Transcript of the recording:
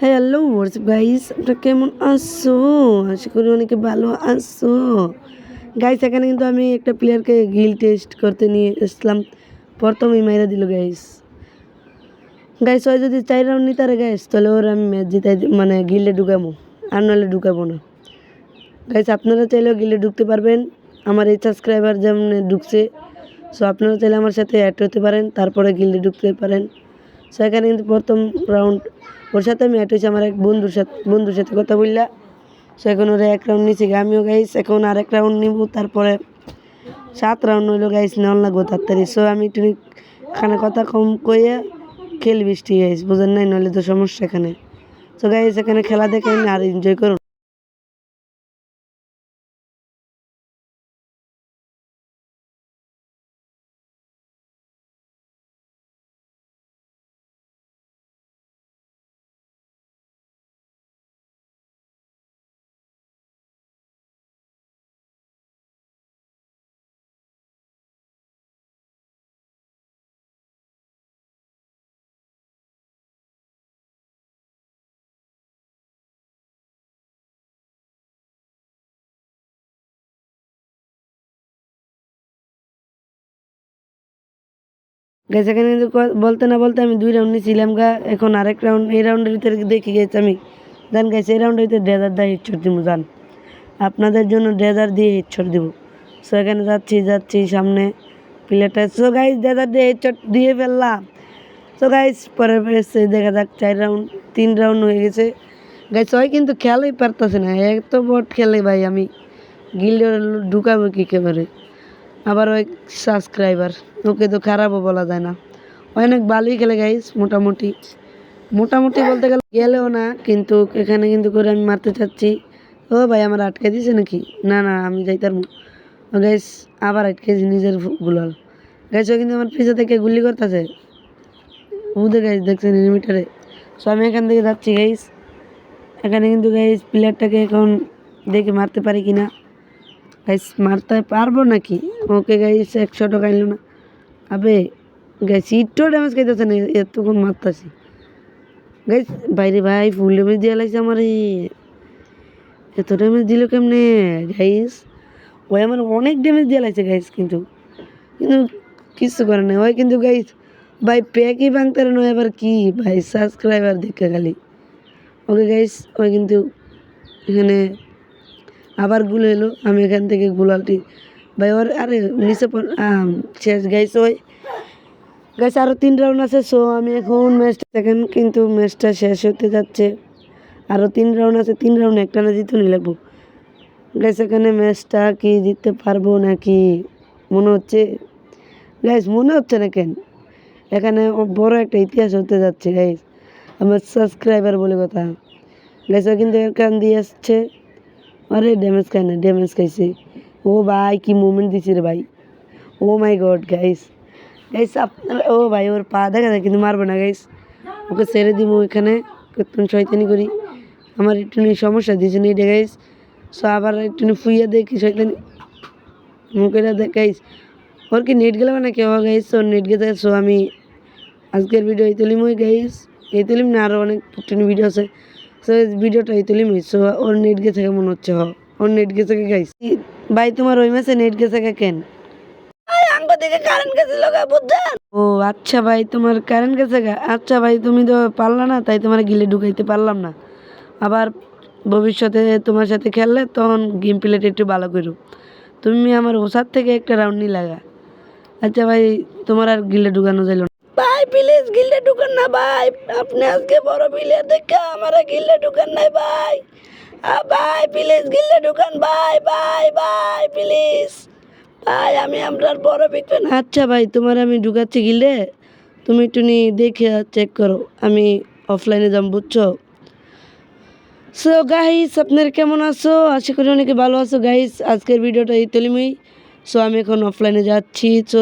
Hello WhatsApp guys আপনারা কেমন আছো? আশা করি অনেকে ভালো আছো। গাইস এখানে কিন্তু আমি একটা প্লেয়ারকে গিল টেস্ট করতে নিয়ে এসলাম প্রথমেই মাইরা দিল গাইস গাইস হয় যদি চার রাউন্ড নিতে পারে গাইস তাহলে ওর আমি ম্যাচ জিতাই মানে গিলে ঢুকাবো। আর নাহলে ঢুকাবো না। গাইস আপনারা চাইলেও গিলে ঢুকতে পারবেন। আমার এই সাবস্ক্রাইবার যেমন ঢুকছে সো আপনারা চাইলে আমার সাথে অ্যাড হতে পারেন। তারপরে গিল্ডে ঢুকতে পারেন। সো এখানে কিন্তু প্রথম রাউন্ড ওর সাথে আমি হেঁটেছি আমার এক বন্ধুর সাথে বন্ধুর সাথে কথা বললা। সে এখন ওরা এক রাউন্ড নিয়েছি আমিও গাইস, এখন আরেক রাউন্ড নিব, তারপরে সাত রাউন্ড হইল গাইস, নেওয়ার লাগবো তাড়াতাড়ি। সো আমি একটু খানে কথা কম কইয়া খেল বৃষ্টি গাইস বুঝেন নাই? নইলে তো সমস্যা এখানে। তো গাইস, এখানে খেলা দেখেন আর এনজয় করুন। গাইস এখানে কিন্তু বলতে না বলতে আমি দুই রাউন্ড নিয়েছিলাম গা, এখন আরেক রাউন্ড এই রাউন্ডের ভিতরে দেখি গেছি আমি। জান গাইস এই রাউন্ডের ভিতরে ডেজার দিয়ে হিটশট দিব জান। আপনাদের জন্য ডেজার দিয়ে হিটশট দিব। সো এখানে যাচ্ছি যাচ্ছি সামনে প্লেয়ারটা সো গাইস ডেজার দিয়ে হিটশট দিয়ে ফেললাম। সো গাইস পরে এসে দেখা যাক, চার রাউন্ড তিন রাউন্ড হয়ে গেছে। গাইস ওই কিন্তু খেলাই পারতেছে না, এত বট খেলে ভাই আমি। গিল্ডে ঢুকাবো কী একেবারে আবার ওই সাবস্ক্রাইবার ওকে তো খারাপও বলা যায় না। অনেক ভালোই খেলে গাইস মোটামুটি। মোটামুটি বলতে গেলে গেলেও না, কিন্তু এখানে কিন্তু করে আমি মারতে চাচ্ছি। ও ভাই, আমার আটকে দিছে নাকি? না না, আমি যাইতার ও গাইস আবার আটকেছি নিজের গুলাল। গাইস ও কিন্তু আমার পিছে থেকে গুলি করতেছে। উদে গাইস দেখছেন এনিমিটারে সো আমি এখান থেকে যাচ্ছি গাইস এখানে কিন্তু গাইস প্লেয়ারটাকে এখন দেখে মারতে পারি কি না গাইস মারতে পারব নাকি? ওকে গাইস একশো টাকা এলো না। আবে গাইস ইটও ড্যামেজ খাইতেছে না, এতক্ষণ মারতাছি। গাইস বাইরে ভাই ফুল ড্যামেজ দিয়ে লাগছে আমার। এত ড্যামেজ দিল কেমনে? গাইস ওই আমার অনেক ড্যামেজ দিয়ে লাগছে গাইস কিন্তু। কিন্তু কিছু করে না ওই কিন্তু গাইস ভাই, প্যাকই ভাঙতে নয় এবার কি? ভাই সাবস্ক্রাইবার দেখে খালি। ওকে গাইস ওই কিন্তু এখানে আবারগুলো এলো। আমি এখান থেকে গুলালটি ভাই, ওর আরে নিচে শেষ গাইস ওই। গাইস আরও তিন রাউন্ড আছে সো আমি এখন ম্যাচটা দেখেন, কিন্তু ম্যাচটা শেষ হতে যাচ্ছে। আরও তিন রাউন্ড আছে, তিন রাউন্ড একটা না জিতে নি লাগবো। গাইস এখানে ম্যাচটা কি জিততে পারব নাকি? মনে হচ্ছে গাইস মনে হচ্ছে না কেন? এখানে বড় একটা ইতিহাস হতে যাচ্ছে গাইস আমার সাবস্ক্রাইবার বলে কথা। গাইস ও কিন্তু এখান দিয়ে আসছে। আরে ড্যামেজ খায় না ড্যামেজ খাইছে। ও ভাই, কি মুভমেন্ট দিছে রে ভাই। Oh my god guys guys আপনারা ও ভাই, ওর পা দেখা যায়, কিন্তু মারবে না গাইস ওকে ছেড়ে দিব এখানে কতক্ষণ শয়তানি করি। আমার একটু সমস্যা দিয়েছে নি এটা গাইস সো আবার একটু ফুইয়া দেখি শয়তানি। মুখে দেখ গাইস ওর কি নেট গেলে নাকি? ও গাইস ওর নেট গেছে। সো আমি আজকের ভিডিও এই তুলিম ওই গাইস এই তুলিম না আরও অনেক একটু ভিডিও আছে। সো ভিডিওটা এই তুলিম সো ওর নেট গেছে মনে হচ্ছে, হ। ওর নেট গেছে গাইস ভাই তোমার ওই মাসে নেট গেছে কেন? আঙ্গ থেকে কারেন্ট গেছে লগা বুঝছেন ও আচ্ছা ভাই তোমার কারেন্ট গেছে আচ্ছা ভাই তুমি তো পারলা না তাই তোমার গিলে ঢুকাইতে পারলাম না। আবার ভবিষ্যতে তোমার সাথে খেললে তখন গেম প্লেটা একটু ভালো করো। তুমি আমার ওসার থেকে একটা রাউন্ড নি লাগা আচ্ছা ভাই তোমার আর গিলে ঢুকানো যাইল না। ভাই প্লিজ গিলে ঢুকান না ভাই। আপনি আজকে বড় প্লেয়ার দেখে আমার গিলে ঢুকান নাই ভাই। ভাই প্লিজ গিলে ঢুকান, ভাই ভাই ভাই প্লিজ ভাই, আমি আপনার বড় ফ্যান আচ্ছা ভাই, তোমার আমি ঢুকাচ্ছি গিলে তুমি একটু নি দেখে চেক করো। আমি অফলাইনে যাম, বুঝছ? সো গাইস আপনার কেমন আছো? আশা করি অনেকে ভালো আছো। গাইস আজকের ভিডিওটা এই তলিমই। সো আমি এখন অফলাইনে যাচ্ছি। সো